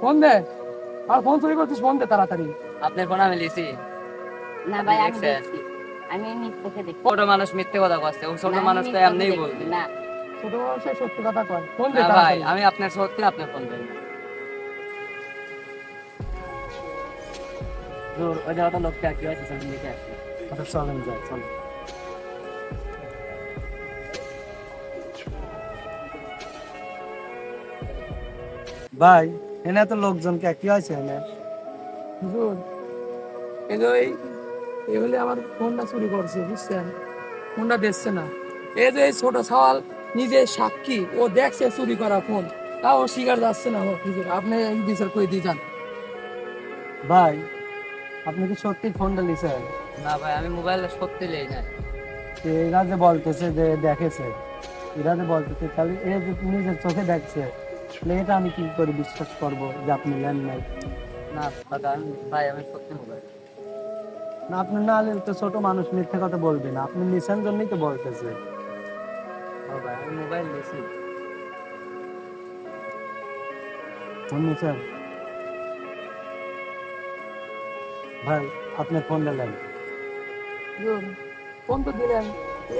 Phone দে। আর phone চুরি করছিস phone দে তাড়াতাড়ি। আপনার ফোন আমি লিছি। না ভাই আমি দেখছি। ছোট মানুষ মিথ্যে কথা কচ্ছে ও ছোট আমি মানুষ তো এমনিই বলবে। না। ছোট সত্যি কথা কয়। ফোন দে ভাই আমি আপনার সত্যি আপনার ফোন দেন ওই জায়গাটা লোকটা কি দেখে আসি আচ্ছা চলেন যাই এনে তো লোকজনকে কি হয়েছে এনে? হুজুর এই যে এই এগুলি আমার ফোনটা চুরি করছে বুঝছেন? ফোনটা দেখছে না। এই যে এই ছোট সওয়াল নিজে সাক্ষী ও দেখছে চুরি করা ফোন। তাও ও শিকার যাচ্ছে না হুজুর আপনি এই বিচার করে দিয়ে যান। ভাই আপনি কি সত্যি ফোনটা লিছেন না ভাই আমি মোবাইলে সত্যি লেই না। এরা যে বলতেছে যে দেখেছে এরা যে বলতেছে তাহলে এ যে নিজের চোখে দেখছে এটা আমি কি করে বিশ্বাস করব যে আপনি নেন নাই না দাদা ভাই আমি সত্যি মোবাইল না আপনি না নিলে তো ছোট মানুষ মিথ্যে কথা বলবে না। আপনি নিছেন জন্যই তো বলতেছে ভাই আমি মোবাইল ফোন নিছেন ভাই আপনি নেন। হুজুর ফোন তো দিলেন।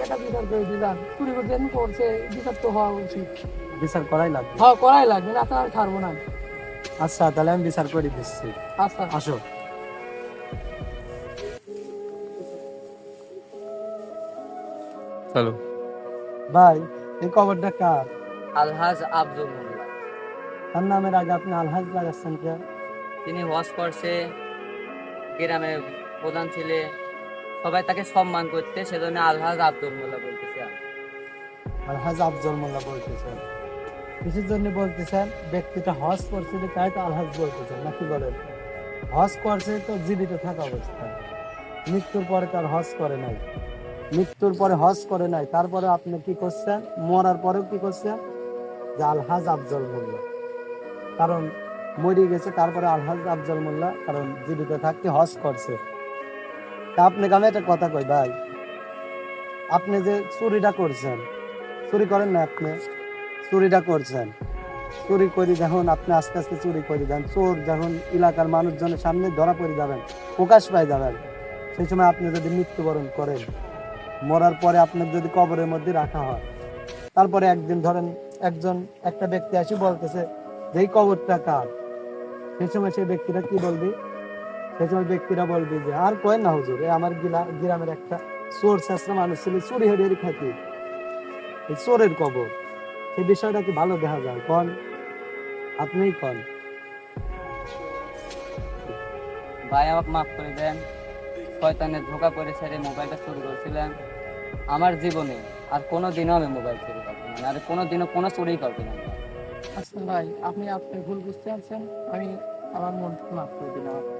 এটা বিচার করে দিলাম। চুরি করতে করছে বিচার তো হওয়া উচিত। বিচার করাই লাগবে। হ্যাঁ করাই লাগবে না তার ছাড়বো না। আচ্ছা তাহলে আমি বিচার করে দিচ্ছি। আচ্ছা। আসো। চলো ভাই এই কবরটা কার? আলহাজ আব্দুল মোল্লা। তার নামের আগে আপনি আলহাজ লাগাচ্ছেন কে? তিনি ওয়াশ করছে গ্রামে প্রধান ছিলে সবাই তাকে সম্মান করতে, সেজন্য আলহাজ আব্দুল মোল্লা বলতেছে। আলহাজ আফজল মোল্লা বলতেছেন। কিসের জন্য বলতেছেন? ব্যক্তিটা হজ করছে যে তাই তো আলহাজ বলতেছেন, নাকি বলেন? হজ করছে তো জীবিত থাকা অবস্থায় মৃত্যুর পরে তার হজ করে নাই। মৃত্যুর পরে হজ করে নাই, তারপরে আপনি কি করছেন? মরার পরেও কি করছেন? যে আলহাজ আফজল মোল্লা। কারণ মরে গেছে, তারপরে আলহাজ আফজল মোল্লা, কারণ জীবিত থাকতে হজ করছে। তা আপনাকে আমি একটা কথা কই, ভাই। আপনি যে চুরিটা করছেন, চুরি করেন না আপনি, চুরিটা করছেন। চুরি করে যখন আপনি আস্তে আস্তে চুরি করে দেন চোর যখন এলাকার মানুষজনের সামনে ধরা পড়ে যাবেন, প্রকাশ পাই যাবেন, সেই সময় আপনি যদি মৃত্যুবরণ করেন, মরার পরে আপনার যদি কবরের মধ্যে রাখা হয়, তারপরে একদিন ধরেন একজন, একটা ব্যক্তি আসি বলতেছে যে কবরটা কার? সেই সময় সেই ব্যক্তিটা কি বলবি? সেই সময় ব্যক্তিরা বলবি যে আর কয় না হুজুর এ আমার গিলা- গ্রামের একটা চোর শাস্ত্র মানুষ ছিল চুরি হেরিয়ে খাতি এই চোরের কবর সেই বিষয়টা কি ভালো দেখা যায়? কন? আপনিই কন। ভাই আমাকে মাফ করে দেন। শয়তানের ধোকা পড়ে ছেড়ে মোবাইলটা চুরি করছিলেন। আমার জীবনে আর কোনো দিনও আমি মোবাইল চুরি করব না আর কোনো দিনও কোনো চুরি করব না। আচ্ছা ভাই আপনি আপনি ভুল বুঝতে পারছেন আমি আমার মন মাফ করে দিলাম।